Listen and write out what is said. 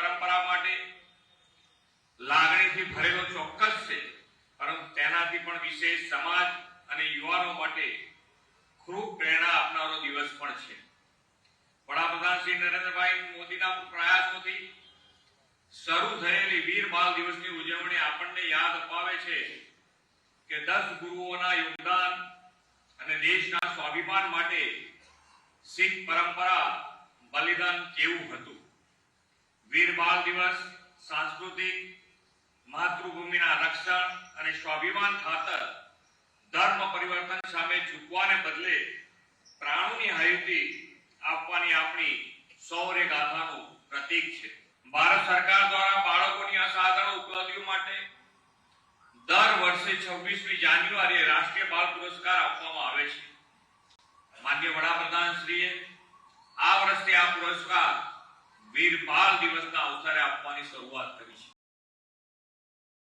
પરંપરા માટે લાગણીથી ભરેલો ચોક્કસ છે. પરંતુ તેનાથી પણ વિશેષ સમાજ અને યુવાનો માટે ખૂબ પ્રેરણા આપનારો દિવસ પણ છે. વડાપ્રધાન શ્રી નરેન્દ્રભાઈ મોદીના પ્રયાસોથી શરૂ થયેલી વીર બાલ દિવસની ઉજવણી આપણને યાદ અપાવે છે કે દસ ગુરુઓના યોગદાન અને દેશના સ્વાભિમાન માટે શીખ પરંપરા બલિદાન કેવું હતું? બાલ દિવસ, સાંસ્કૃતિક, માતૃભૂમિના રક્ષણ અને સ્વાભિમાન ખાતર ધર્મ પરિવર્તન સામે ઝૂકવાને બદલે પ્રાણોની આયુતિ આપવાની આપણી શૌર્ય ગાથાનું પ્રતીક છે. ભારત સરકાર દ્વારા બાળકોની અસાધારણ ઉપલબ્ધિઓ માટે દર વર્ષે 26મી જાન્યુઆરીએ રાષ્ટ્રીય બાળ પુરસ્કાર આપવામાં આવે છે. માન્ય વડાપ્રધાન શ્રીએ આ વર્ષે આ પુરસ્કાર વીર બાલ દિવસના